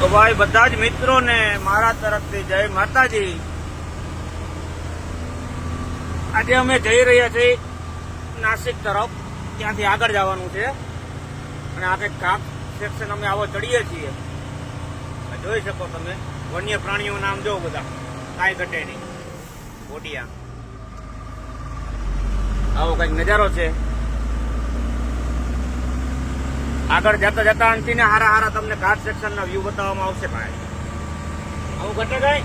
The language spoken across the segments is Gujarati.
તો ભાઈ, બધા જ મિત્રોને મારા તરફથી જય માતાજી. આજે અમે જઈ રહ્યા છીએ નાસિક તરફ. ત્યાંથી આગળ જવાનું છે. અને આ કંઈક ઘાટ સેક્શન અમે આવો ચડીએ છીએ. જોઈ શકો તમે. વન્ય પ્રાણીઓ નામ જો બધા. કાંઈ ઘટે નહીં. બોટિયા. આવો કંઈક નજારો છે. આગળ જતા જતા અંતિને હારા હારા તમને ઘાટ સેક્શન ના વ્યૂ બતાવવામાં આવશે ભાઈ. આવું ઘટે કઈ?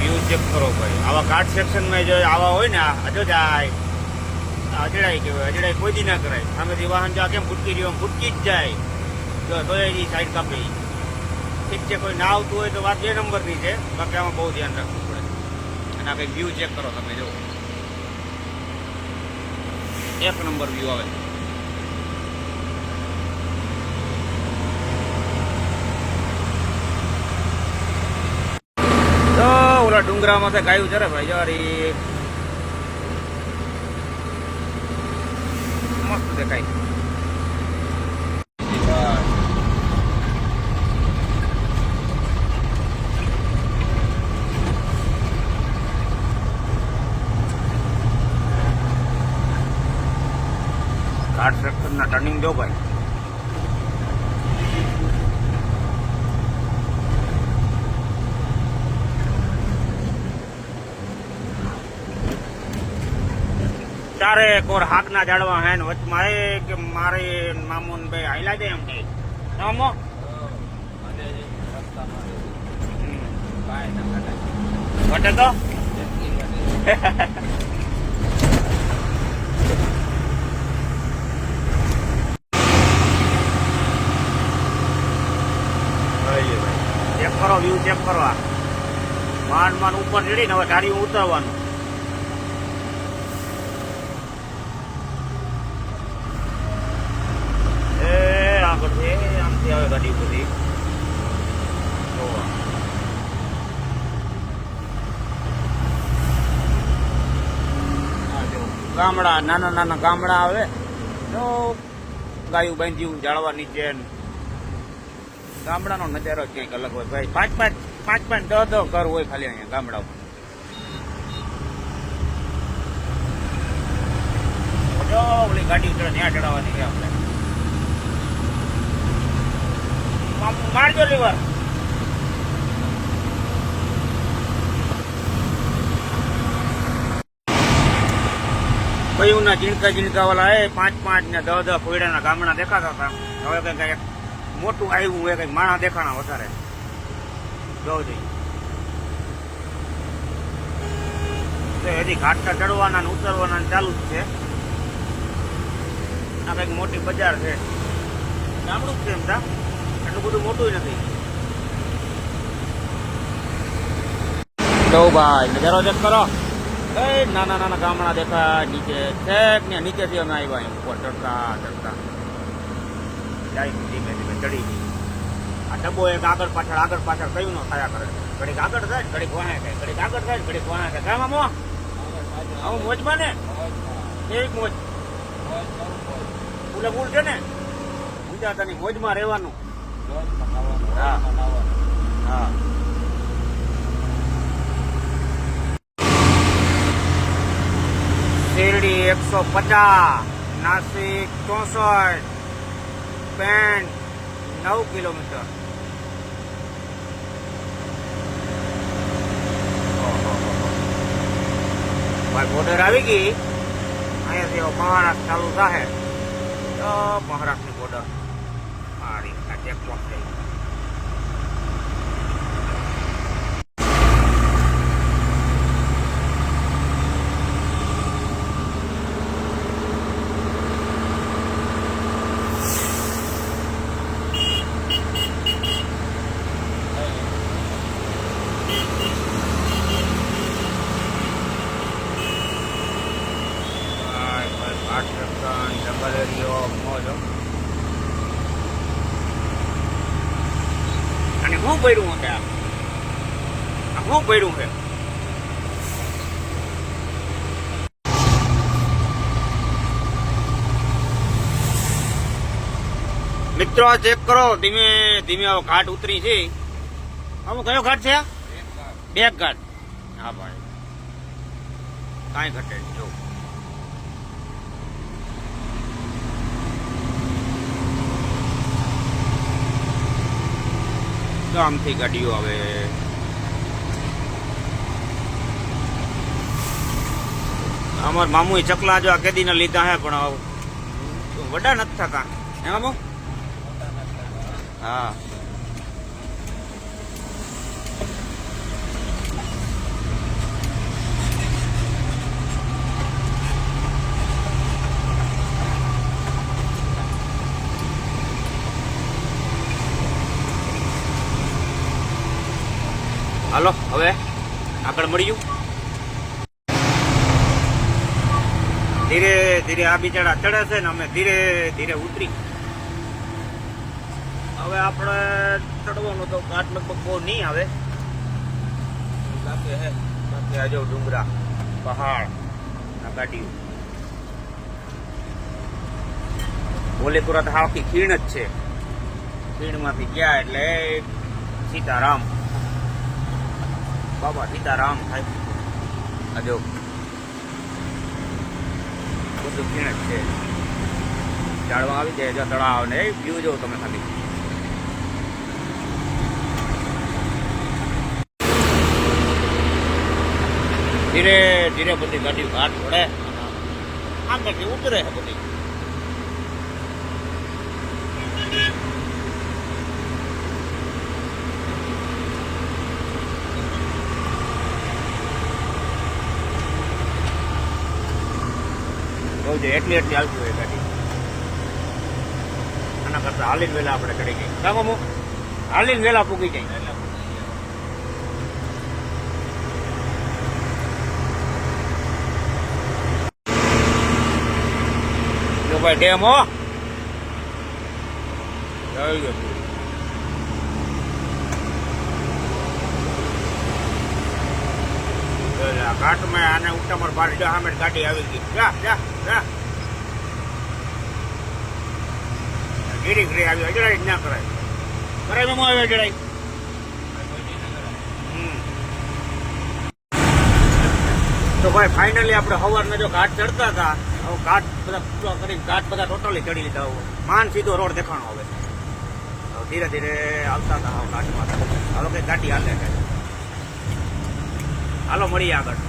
વ્યૂ ચેક કરો ભાઈ. આવા ઘાટ સેક્શનમાં જો આવા હોય ને અજોજાય અજડાઈ કહેવાય અજડાઈ કોઈ દી ના કરાય. સામેથી વાહન જો, કેમ ફૂટકી રહ્યો? ફૂટકી જ જાય. જો તો સાઈડ કાપી. ઠીક છે, કોઈ ના આવતું હોય તો વાત બે નંબરની છે. બાકી આમાં બહુ ધ્યાન રાખવું પડે. અને આ કંઈક વ્યૂ ચેક કરો તમે જો એક નંબર વ્યૂ આવે. તો ઓલા ડુંગરામાંથી ગાયું ચરે ભાઈ જવારી મસ્ત દેખાય ઘાટ સેક્શનના ટર્નિંગ દો ભાઈ. ચારે કોર હાકના જાડવા હે ને વચમાં એ કે મારે મામુન ભાઈ હાઈલા જાય એમ કે. નામો ઘટે તો ચેક કરો, વ્યૂ ચેક કરો આ. માંડ માંડ ઉપર ચડીને હવે ગાડી ઉતરવાનું. એ બધી ગામડા, નાના નાના ગામડા આવે. તો ગાયું બાંધ્યું જાળવા નીચે ગામડાનો નજારો ક્યાંક અલગ હોય. ભાઈ, પાંચ પાંચ પાંચ પાંચ દસ દસ ઘર હોય ખાલી અહીંયા ગામડામાં ઓલી ગાડી ચડે ત્યાં ચડાવવાની છે આપણે. મારજો ના ઝીણકા ઝીણકા વાળા એ પાંચ પાંચ ને દસ દસ કોયડાના ગામડા દેખાતા હતા. હવે કંઈક મોટું આવ્યું એ કંઈક માણા દેખાણા વધારે. જોજી જોઈએ હજી ઘાટકા ચડવાના ઉતરવાના ચાલુ જ છે. આ કંઈક મોટી બજાર છે. ગામડું જ છે એમ તા. એટલું બધું મોટું નથી. જો ભાઈ, નજારો ચેક નાના નાના ગામડા દેખાય, નીચે છેક ને નીચેથી અમે આવ્યા એમ ચડતા ચડતા. જાય, ધીમે ધીમે ચડી ગઈ આ ડબ્બો એક આગળ પાછળ આગળ પાછળ કયું ન થયા કરે. ઘડીક આગળ થાય, ઘડીક વાહે થાય, ઘડીક આગળ થાય, ઘડીક વાહે થાય. કામ આમો આવું મોજમાં ને એક મોજ? ફૂલે ફૂલ છે ને? ગુજરાતની મોજમાં રહેવાનું. હા. હા. શેરડી એકસો પચાસ, નાસિક ચોસઠ પેન્ટ નવ કિલોમીટર. બોર્ડર આવી ગઈ? અહીંયાથી મહારાષ્ટ્ર ચાલુ થાય તો મહારાષ્ટ્રની બોર્ડર. મારી આ ચેકપોસ્ટ થઈ ભાઈ ભાઈ ઘાટ રક્ષણ જંગલ એરિયો અને શું પડ્યું છે આ શું પડ્યું છે મિત્રો ચેક કરો. ધીમે ધીમે ઘાટ ઉતરી છે. આમાં કયો ઘાટ છે? બે ઘાટ. હા ભાઈ. કાંઈ ઘટે આમથી ગાડીઓ આવે. અમાર મામુ ચકલા જો આ કેદીના લીધા હે પણ વડા નથી થતા. હે મામુ? હા. હાલો, હવે આગળ મળ્યું. ધીરે ધીરે આ બિચારા ચડે છે ને અમે ધીરે ધીરે ઉતરી. હવે આપણે ચડવાનું તો ઘાટ લગભગ બહુ નહીં આવે. બાકી હે, બાકી આ ડુંગરા, પહાડ, આ ગાડીઓ. ઓલેપુરા તો આખી ખીણ જ છે. ખીણમાંથી ગયા એટલે સીતારામ. બાબા સીતારામ થાય આ બધું ખીણ જ છે. જાળવા આવી જાય, જો તળાવ ને વ્યૂ જો તમે ખાલી. ધીરે ધીરે બધી ગાડી ઘાટ વળે આગળથી ઉતરે છે બધી. બહુ છે, એટલી એટલી હાલતી હોય ગાડી. આના કરતા હાલીને વેલા આપણે ચડી ગઈ કામ અમુક હાલીને વેલા પૂગી જાય ભાઈ ડેમ હો. જઈ ગયો ઘાટમાં આને ઉઠામર બાર જા સામે ગાડી આવી ગઈ. જા જા જા. ગીરી ગીરી આવી અજડાઈ જ ના કરાય. કરાય મેં આવી અજડાઈ? તો ભાઈ ફાઇનલી આપણે સવારના જો ઘાટ ચડતા હતા હવે ઘાટ બધા પૂરા કરીને ઘાટ બધા ટોટલી ચડી લીધા હવે માન સીધો રોડ દેખાણો હવે હવે ધીરે ધીરે આવતા હતા ઘાટમાં. હવે કઈ ગાડી હાલે કઈ હાલો, મળીએ આગળ.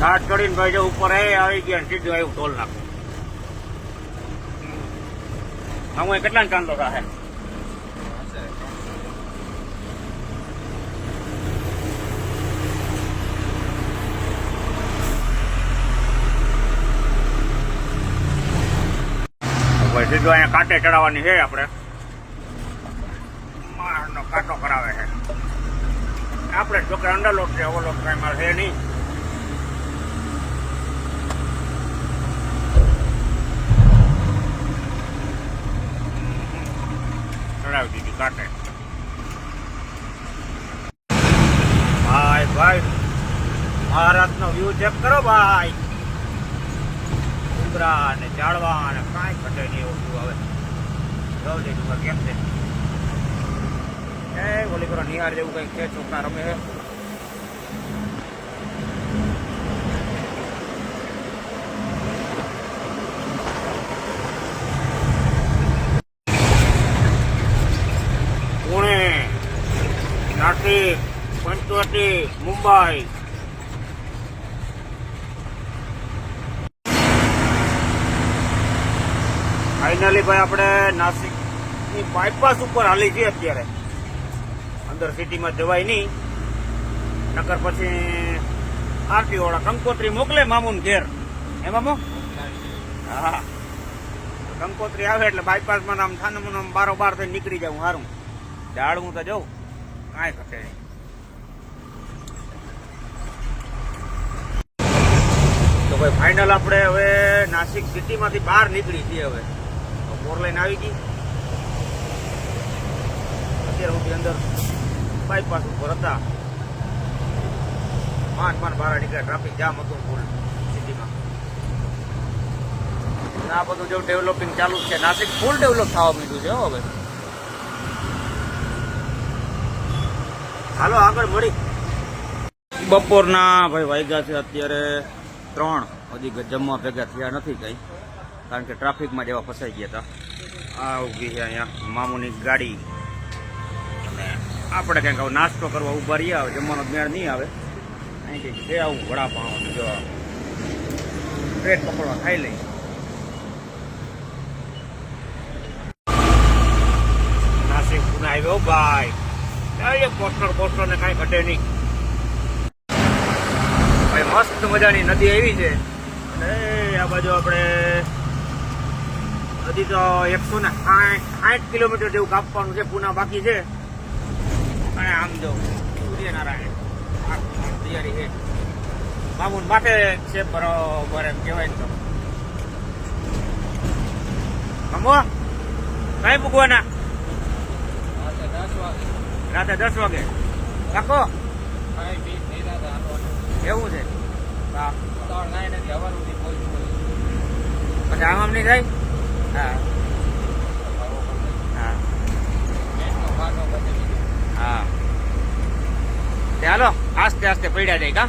ઘાટ કરીને ભાઈ જો ઉપર એ આવી ગયા સીધું આવ્યું ટોલ નાખું. હું કેટલા ચાંદો રહે સીધું અહીંયા કાંટે ચડાવવાની છે આપણે. કાંટો કરાવે છે. આપણે છોકરા અંડરલોટ છે ઓવરલોટ કાંઈ મારે છે નહીં ચડાવી દીધી કાંટે ભાઈ ભાઈ મહારાજનો વ્યૂ ચેક કરો ભાઈ ડુંગરા ને ઝાડવા ને કાંઈ ઘટે નહીં એવું વ્યૂ આવે જોઉં છે ડુંગર કેમ છે એ નિહાર જેવું કંઈક છે છોકરા રમે છે. પુણે નાસિક પંચવટી, મુંબઈ. ફાઇનલી ભાઈ, આપણે નાસિકની બાયપાસ ઉપર હાલી છીએ અત્યારે. અંદર સિટીમાં જવાય નહીં. નકર પછી આરટીઓ વાળા કંકોત્રી મોકલે મામુન ઘેર. હે મામુ? હા. કંકોત્રી આવે એટલે બાયપાસમાં આમ થાનું આમ બારો બાર થઈ નીકળી જાઉં સારું ઝાડવું તો જવું કાંઈ નહીં. તો ભાઈ ફાઇનલ આપણે હવે નાસિક સિટીમાંથી બહાર નીકળી છીએ હવે. ફોર લાઈન આવી ગઈ. અત્યારે સુધી અંદર બાયપાસ ઉપર હતા. માંડ માંડ બહાર નીકળ્યા ટ્રાફિક જામ હતું ફૂલ સિટીમાં. આ બધું જેવું ડેવલપિંગ ચાલુ છે. નાસિક ફૂલ ડેવલપ થવા માંડ્યું છે હવે. હાલો, આગળ મળી બપોરના, ભાઈ, વાગ્યા છે અત્યારે ત્રણ. હજી જમવા ભેગા થયા નથી કઈ. કારણ કે ટ્રાફિકમાં જેવા ફસાઈ ગયા હતા. આ ઊભી છે અહીંયા. મામુની ગાડી. આપણે કંઈક આવું નાસ્તો કરવા ઊભા રહ્યા આવે જમવાનો મેળ નહીં આવે. અહીં કંઈક છે આવું વડાપાઉં જો બ્રેડ પકડવા ખાઈ લઈ નાસિક પુના આવ્યો ભાઈ. પોસ્ટર પોસ્ટર ને કાંઈ ઘટે નહીં. ભાઈ, મસ્ત મજાની નદી આવી છે. અને આ બાજુ આપણે હજી તો એકસો ને સાઠ કિલોમીટર જેવું કાપવાનું છે, પૂના બાકી છે. અને આમ જો સૂર્યનારાયણ. તૈયારી છે. મામુન માથે છે બરોબર એમ કહેવાય ને તો. મમો કઈ મૂકવાના રાતે દસ વાગે. કાકો? એવું છે. પછી આમ આમ નહીં થાય? હા હા તે હાલો, આસ્તે આસ્તે પડ્યા જાય કા?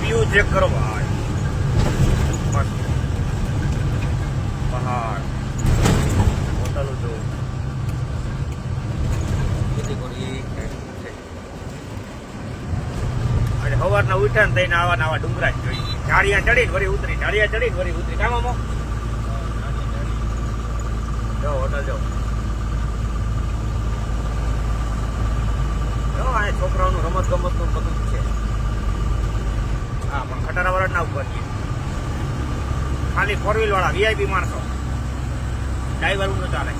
વ્યૂ ચેક કરો ભાઈ. પહાડ. હોટલો. અને સવારના ઉઠ્યા ને થઈને આવા નવા ડુંગરા જ ઢાળિયા ચડી ચડીને વળી ઉતરી ઝાડિયા ચડીને વળી ઉતરી. કામ જો હોટલ જો છે. ખાલી ફોર વ્હીલ વાળા વીઆઈપી માણસો. ડ્રાઈવરનું ચાલે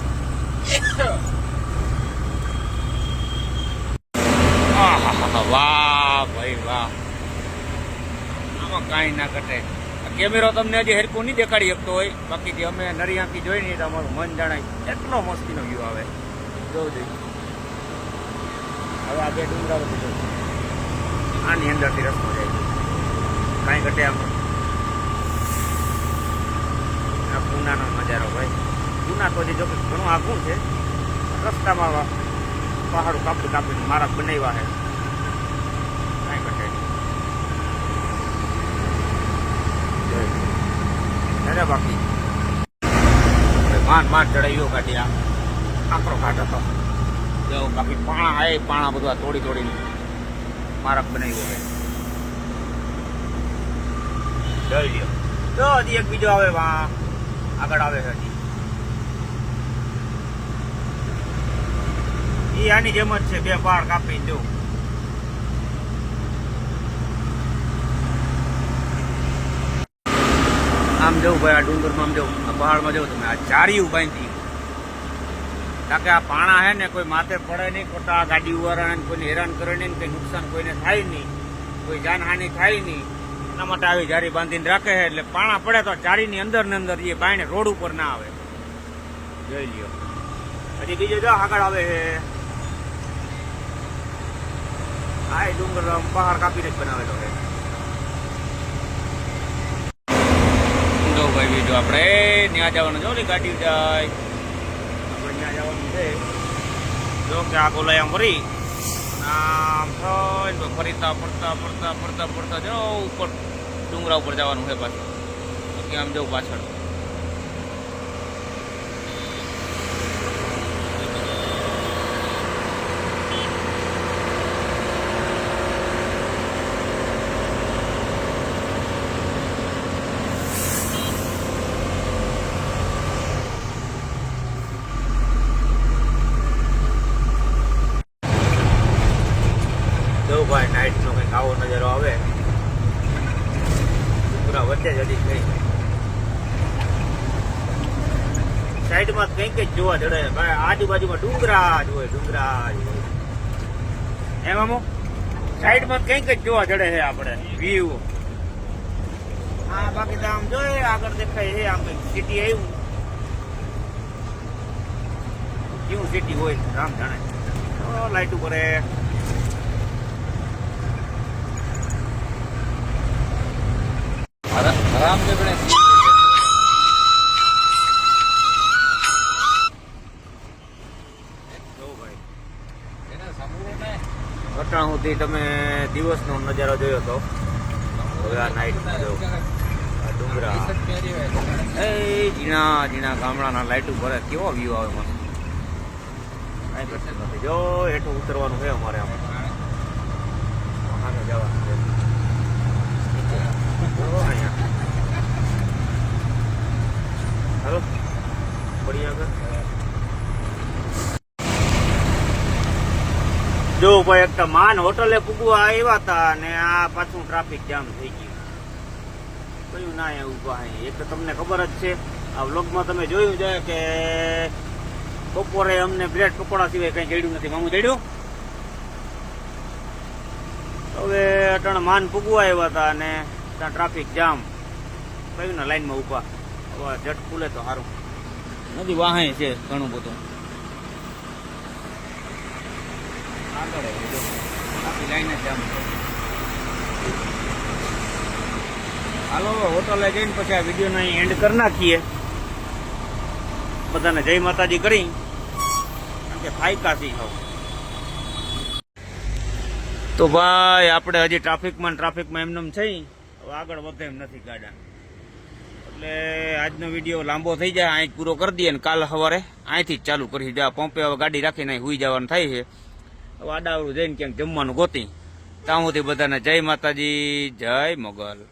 આહાહા, વાહ ભાઈ વાહ. આમાં કાંઈ ના આ કેમેરો તમને હજી હેરકું નહીં દેખાડી શકતો હોય. બાકી જે અમે નરી આંખી જોઈ નહીં તો અમારું મન જણાય. એટલો મસ્તીનો વ્યૂ આવે. જોવું જોઈએ હવે આ બે ડુંગરા બધું આની અંદરથી રસ્તો જાય. કાંઈ ઘટે આમ. આ પૂનાનો નજારો ભાઈ પૂના તો હજી જોકે ઘણું આઘું છે. રસ્તામાં પહાડું કાપી કાપીને મારા બનાવ્યા છે કાંઈ ઘટે અરે બાકી. માન માન ચડાવ્યો કાઢી આ આકરો ઘાટ હતો. જો બાકી પાણા આવે પાણા બધું તોડી તોડીને મારક બનાવ્યો છે. જોઈ લ્યો. જો હજી એક બીજો આવે વા આગળ આવે છે હજી. એ આની જેમ જ છે, બે પાર કાપીને જો. આમ જવું ભાઈ, આ ડુંગરમાં આમ જવું. આ પહાડમાં જવું. તમે આ જારીયું બાંધી કારણ કે આ પાણા હે ને, કોઈ માથે પડે નહીં, ખોટા ગાડી ઉવારાને કોઈને હેરાન કરે નહીં કંઈ નુકસાન કોઈને થાય નહીં. કોઈ જાનહાનિ થાય નહીં. એના માટે આવી જારી બાંધીને રાખે છે એટલે પાણા પડે તો જારીની અંદર ને અંદર એ બાયણે રોડ ઉપર ના આવે. જોઈ લ્યો. હજી બીજો જો આગળ આવે છે આ ડુંગર પહાડ કાપીને જ બનાવેલો છે જો ભાઈ બીજું આપણે ત્યાં જવાનું જો ઓલી ગાડી જાય. આપણે ત્યાં જવાનું છે. જો કે આ ગોલા આમ ફરી આમ થઈને ફરીતા ફરતા ફરતા ફરતા ફરતા જો ઉપર ડુંગરા ઉપર જવાનું છે પાછું. આમ જવું પાછળ. જોવા જડે. ભાઈ આજુબાજુમાં ડુંગરા જ હોય ડુંગરા જ હોય. એમ અમુક સાઈડમાં કઈ કઈ જોવા જડે છે આપણે. વ્યૂ હા બાકી તો આમ જોઈએ આગળ દેખાય છે આમ સિટી આવ્યું. કેવું સિટી હોય રામ જાણે. લાઈટ ઉપર રામ ઘટના સુધી તમે દિવસનો નજારો જોયો તો? હવે આ નાઇટમાં જો ડુંગરા. એ ઝીણા ઝીણા ગામડાના લાઇટ ઉપર કેવો વ્યૂ આવે મને કાંઈ પ્રશ્ન નથી. જો, હેઠું ઉતરવાનું છે અમારે આમ. આગળ જવાનું અહીંયા. હલો, પડી જો ભાઈ એક માન હોટલે પૂગવા આવ્યા હતા અને આ પાછું ટ્રાફિક જામ થઈ ગયું. કયું ના એવું અહીં એક તો તમને ખબર જ છે. આ વ્લોગમાં તમે જોયું છે કે બપોરે અમને બ્રેડ પકોડા સિવાય કંઈ જડ્યું નથી. મામું જડ્યું હવે ત્રણ માન પૂગવા આવ્યા હતા અને ત્યાં ટ્રાફિક જામ કયું ના લાઈનમાં ઊભા? જટ ખુલે તો સારું નથી વાહે છે ઘણું બધું. આગળ આખી લાઈન જ જઈને પછી આ વિડીયોને અહીં એન્ડ કરી નાખીએ. બધાને જય માતાજી કરી. કારણ કે ફાયકા તો ભાઈ, આપણે હજી ટ્રાફિકમાં ટ્રાફિકમાં એમનેમ થઈ હવે આગળ વધે એમ નથી ગાડા. એટલે આજનો વીડિયો લાંબો થઈ જાય અહીં પૂરો કરી દઈએ ને કાલ સવારે. અહીંથી જ ચાલુ કરી જાય પંપે હવે ગાડી રાખીને હુઈ જવાનું થાય છે. હવે આડાવડું જઈને ક્યાંક જમવાનું ગોતી. ત્યાં સુધી બધાને જય માતાજી જય મોગલ.